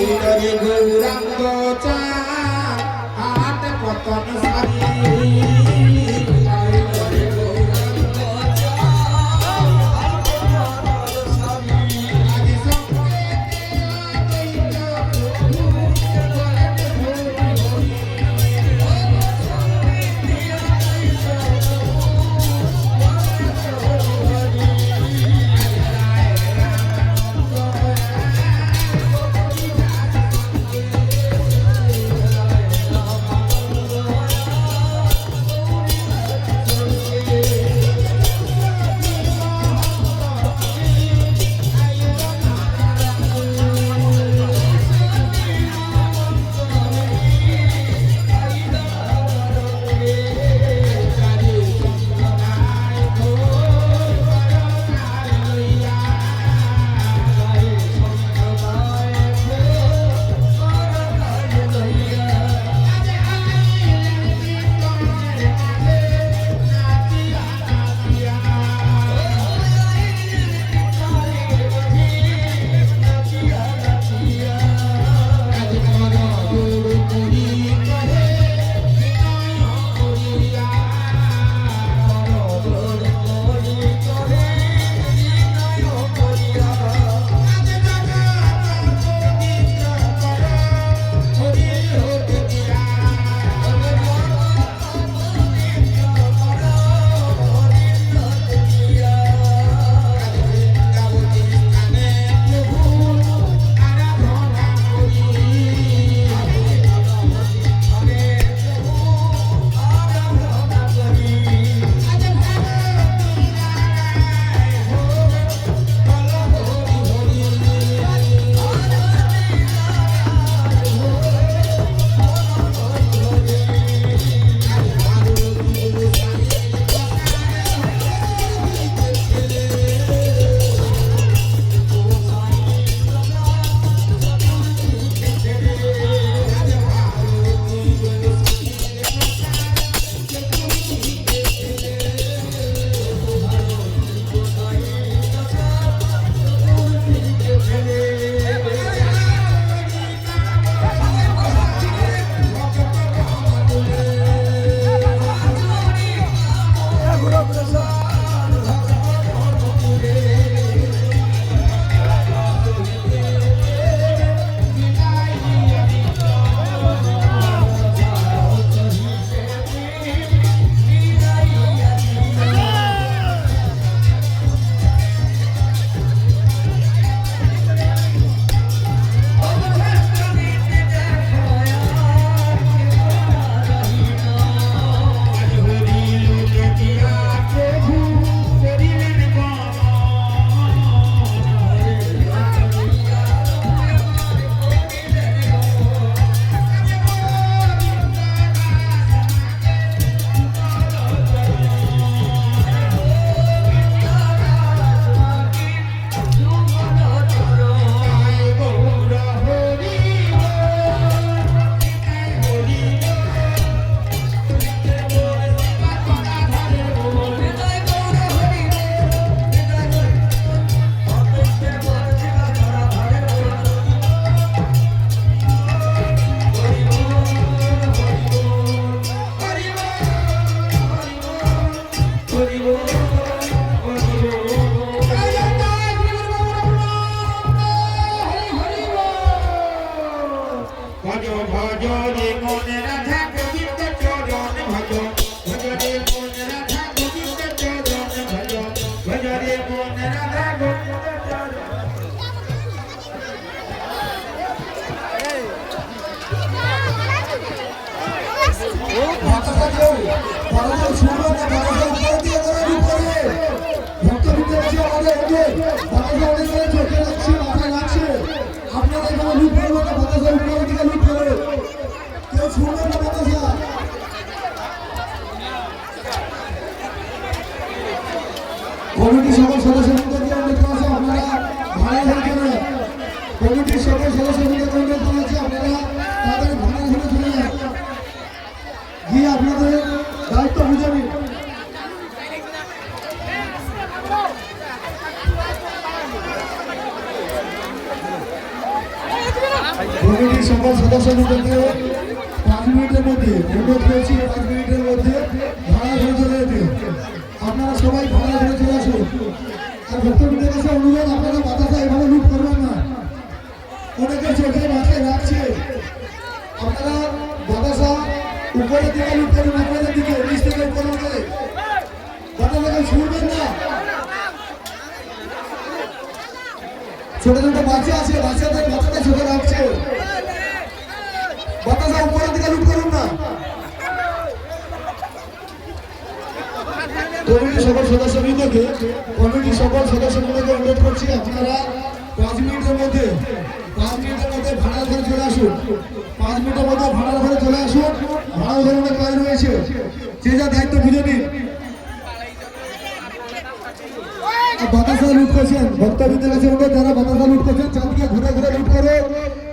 আইল রে গৌরাঙ্গ চা হাত পতন সারি। শুনবে না মাথাটা উপরে দিয়ে ধরে উপরে ভক্ত আছে করে করে কমিটির সকল সদস্যদের অনুরোধ করা আছে আপনারা ভাড়া ধরে চলে কমিটির সকল সদস্যদের অনুরোধ করা আছে আপনারা তাদের ভাড়া ধরে চলে যান গিয়ে আপনাদের দায়িত্ব বুঝে নিন Hey, কমিটির সকল সদস্যদেরকে পাঁচ মিনিটের মধ্যে, অনুরোধ করেছি পাঁচ মিনিটের মধ্যে ভাড়া ধরে চলে যেতে। আপনারা সবাই ভাড়া ধরে চলে আসুন। আর ভক্তবৃন্দের কাছে অনুরোধ, আপনারা বাতাসা এভাবে লুট করবেন না। অনেকে চোখে মাথায় রাখছে। আপনারা বাতাসা উপরের দিকে লুট করুন আপনাদের দিকে, নিচ থেকে উপরের দিকে। বাতাসাকে ছুড়বেন না। ছোট ছোট বাচ্চা আছে, বাচ্চাদের রাখছে বাতাসা উপরের দিকে লুট করুন না। কমিটির সকল সদস্যবৃন্দকে, কমিটির সকল সদস্যবৃন্দকে অনুরোধ করছি আপনারা পাঁচ মিনিটের মধ্যে, পাঁচ মিনিটের মধ্যে ভাড়া ঘরে চলে আসুন। পাঁচ মিনিটের মধ্যে ভাড়া ঘরে চলে আসুন। ভাড়া ঘরে অনেক কাজ রয়েছে। যে যা দায়িত্ব বুঝে নিন। বাতাসা লুট করছেন ভক্তবৃন্দের কাছে অনুরোধ, যারা বাতাসা লুট করছেন, চারদিকে ঘুরে ঘুরে লুট করে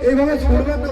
এইভাবে বাতাসা